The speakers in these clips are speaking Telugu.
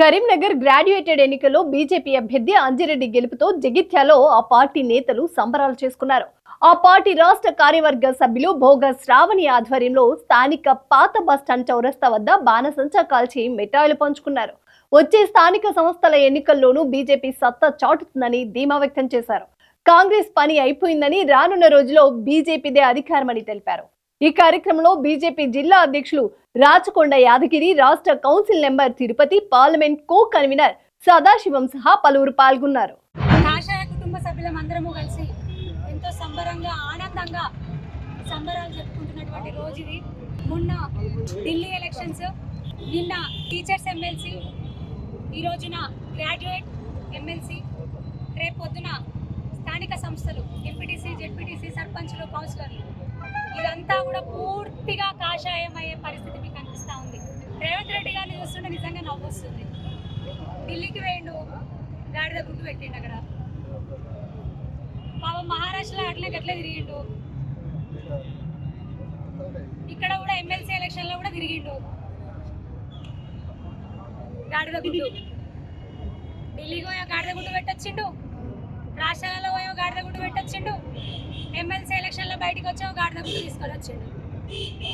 కరీంనగర్ గ్రాడ్యుయేటెడ్ ఎన్నికల్లో బీజేపీ అభ్యర్థి అంజిరెడ్డి గెలుపుతో జగిత్యాలో ఆ పార్టీ నేతలు సంబరాలు చేసుకున్నారు. ఆ పార్టీ రాష్ట్ర కార్యవర్గ సభ్యులు భోగ శ్రావణి ఆధ్వర్యంలో స్థానిక పాత బస్టాండ్ చౌరస్తా వద్ద బాణసంచా కాల్చి మిఠాయిలు పంచుకున్నారు. వచ్చే స్థానిక సంస్థల ఎన్నికల్లోనూ బీజేపీ సత్తా చాటుతుందని ధీమా వ్యక్తం చేశారు. కాంగ్రెస్ పని అయిపోయిందని రానున్న రోజుల్లో బీజేపీదే అధికారమని తెలిపారు. ఈ కార్యక్రమంలో బీజేపీ జిల్లా అధ్యక్షులు రాచకొండ యాదగిరి రాష్ట్ర council member Tirupati parliament co convener Sadasivam సహా పలువురు పాల్గొన్నారు. కాషాయ కుటుంబ సభ్యులం అందరము కలిసి ఎంతో సంబరంగా ఆనందంగా సంబరాలు జరుపుకుంటున్నటువంటి రోజు ఇది. మొన్న ఢిల్లీ ఎలక్షన్స్ నిన్న టీచర్స్ ఎమ్మెల్సీ ఈ రోజున గ్రాడ్యుయేట్ ఎమ్మెల్సీ రేపు పొద్దున స్థానిక సంస్థలు ఎంపీటీసీ జెడ్పీటీసీ సర్పంచ్లు కౌన్సిలర్లు ఇదంతా కూడా పూర్తిగా కాషాయం అయ్యే పరిస్థితి మీకు కనిపిస్తూ ఉంది. రేవంత్ రెడ్డి గారిని చూస్తుంటే నిజంగా నవ్వు వస్తుంది ఢిల్లీకి వేయండు గాడిద గుడ్డు పెట్టిండు అక్కడ. పాప మహారాష్ట్రలో అట్లే గట్లే తిరిగిండు. ఇక్కడ కూడా ఎమ్మెల్సీ ఎలక్షన్లో కూడా తిరిగిండు. గాడిద గుడ్డు ఢిల్లీకి పోయా గాడిద గుడ్డు పెట్టొచ్చిండు. రాష్ట్రాలలో పోయో గాడిద గుడ్డు పెట్టొచ్చిండు. ఎమ్మెల్సీ ఎలక్షన్లో బయటకు బయటికి గాడిద గుడ్డు తీసుకొని వచ్చిండు.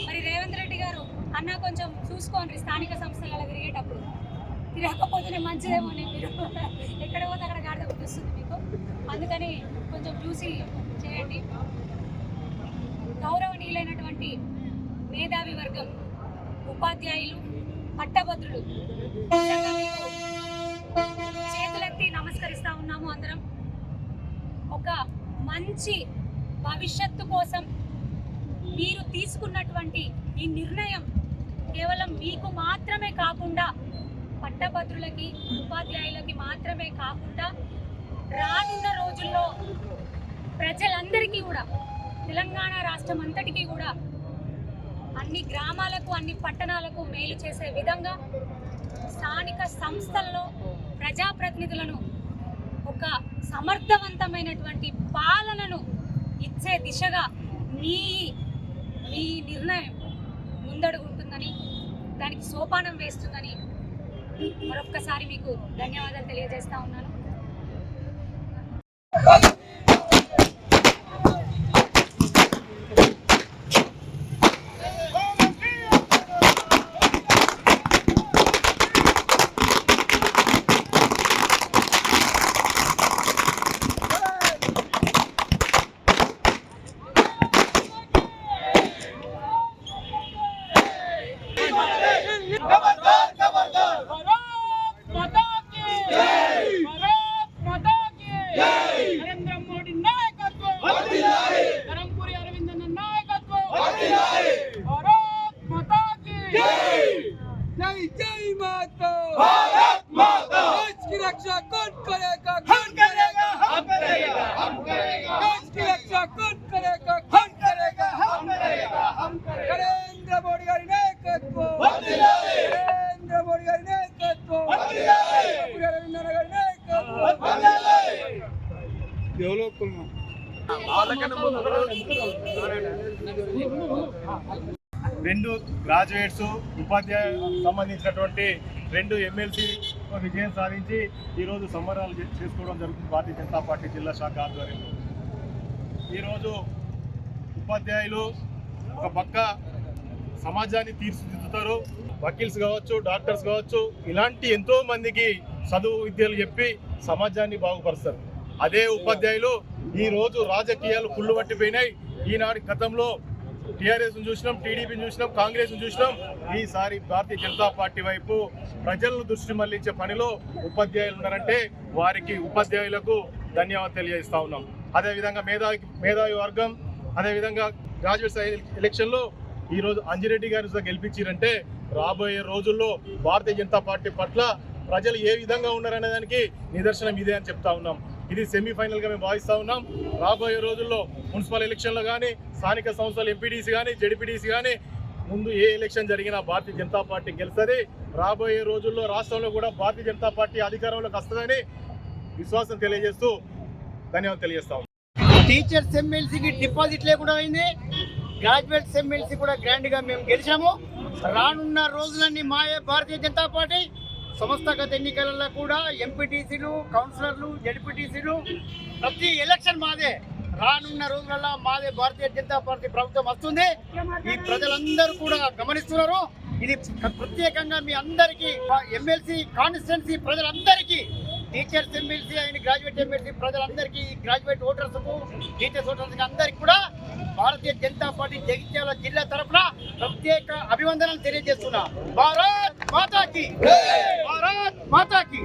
మరి రేవంత్ రెడ్డి గారు అన్న కొంచెం చూసుకోండి స్థానిక సంస్థలలో తిరిగేటప్పుడు. తిరగకపోతేనే మంచిదేమో నేను మీరు. ఎక్కడ పోతే అక్కడ గాడిద గుడ్డు వస్తుంది మీకు. అందుకని కొంచెం చూసి చేయండి. గౌరవనీయులైనటువంటి మేధావి వర్గం ఉపాధ్యాయులు పట్టభద్రులు ఒక మంచి భవిష్యత్తు కోసం మీరు తీసుకున్నటువంటి ఈ నిర్ణయం కేవలం మీకు మాత్రమే కాకుండా పట్టభద్రులకి ఉపాధ్యాయులకి మాత్రమే కాకుండా రానున్న రోజుల్లో ప్రజలందరికీ కూడా తెలంగాణ రాష్ట్రం అంతటికీ కూడా అన్ని గ్రామాలకు అన్ని పట్టణాలకు మేలు చేసే విధంగా స్థానిక సంస్థల్లో ప్రజాప్రతినిధులను ఒక సమర్థవంతమైనటువంటి పాలనను ఇచ్చే దిశగా మీ మీ నిర్ణయం ముందడుగుంటుందని దానికి సోపానం వేస్తుందని మరొక్కసారి మీకు ధన్యవాదాలు తెలియజేస్తా ఉన్నాను. रक्षा कौन करेगा कौन करेगा हम करेगा हम करेगा देश की रक्षा कौन రెండు గ్రాడ్యుయేట్స్ ఉపాధ్యాయ సంబంధించినటువంటి రెండు ఎమ్మెల్సీ విజయం సాధించి ఈరోజు సంబరాలు చేసుకోవడం జరుగుతుంది భారతీయ జనతా పార్టీ జిల్లా శాఖ ఆధ్వర్యంలో. ఈరోజు ఉపాధ్యాయులు ఒక పక్క సమాజాన్ని తీర్చిదిద్దుతారు వకీల్స్ కావచ్చు డాక్టర్స్ కావచ్చు ఇలాంటి ఎంతో మందికి చదువు విద్యలు చెప్పి సమాజాన్ని బాగుపరుస్తారు. అదే ఉపాధ్యాయులు ఈ రోజు రాజకీయాలు కుళ్ళు పట్టిపోయినాయి. ఈనాటి గతంలో టీఆర్ఎస్ చూసినాం టీడీపీని చూసినాం కాంగ్రెస్ చూసినాం. ఈసారి భారతీయ జనతా పార్టీ వైపు ప్రజలను దృష్టి మళ్ళించే పనిలో ఉపాధ్యాయులు ఉన్నారంటే వారికి ఉపాధ్యాయులకు ధన్యవాదాలు తెలియజేస్తా ఉన్నాం. అదేవిధంగా మేధావి మేధావి వర్గం అదేవిధంగా గ్రాడ్యుయేట్స్ ఎలక్షన్లో ఈరోజు అంజిరెడ్డి గారిని గెలిపించారంటే రాబోయే రోజుల్లో భారతీయ జనతా పార్టీ పట్ల ప్రజలు ఏ విధంగా ఉన్నారనే దానికి నిదర్శనం ఇదే అని చెప్తా ఉన్నాం. ఇది సెమీఫైనల్గా మేము భావిస్తూ ఉన్నాం. రాబోయే రోజుల్లో మున్సిపల్ ఎలక్షన్లో కానీ స్థానిక సంస్థలు ఎంపీడీసీ కానీ జెడ్పీటీసీ కానీ ముందు ఏ ఎలక్షన్ జరిగినా భారతీయ జనతా పార్టీ గెలుస్తుంది. రాబోయే రోజుల్లో రాష్ట్రంలో కూడా భారతీయ జనతా పార్టీ అధికారంలోకి వస్తుందని విశ్వాసం తెలియజేస్తూ ధన్యవాదాలు తెలియజేస్తాం టీచర్స్ ఎమ్మెల్సీకి డిపాజిట్ లేకుండా అయింది గ్రాడ్యుయేట్స్ ఎమ్మెల్సీ కూడా గ్రాండ్గా మేము గెలిచాము. రానున్న రోజులన్నీ మాయే భారతీయ జనతా పార్టీ. సంస్థాగత ఎన్నికలలో కూడా ఎంపీటీసీలు కౌన్సిలర్లు జడ్పీటీసీలు ప్రతి ఎలక్షన్ మాదే. రానున్న రోజులలో మాదే భారతీయ జనతా పార్టీ ప్రభుత్వం వస్తుంది. ఈ ప్రజలందరూ కూడా గమనిస్తున్నారు. ఇది ప్రత్యేకంగా మీ అందరికీ ఎమ్మెల్సీ కాన్స్టిట్యున్సీ ప్రజలందరికీ టీచర్స్ ఎమ్మెల్సీ అయిన గ్రాడ్యుయేట్ ఎమ్మెల్సీ ప్రజలందరికీ గ్రాడ్యుయేట్ ఓటర్స్ టీచర్స్ ఓటర్స్ అందరికీ కూడా భారతీయ జనతా పార్టీ జగిత్యాల జిల్లా తరఫున ప్రత్యేక అభివందనలు తెలియజేస్తున్నా. భారత్ మాతాకి! భారత్ మాతాకి!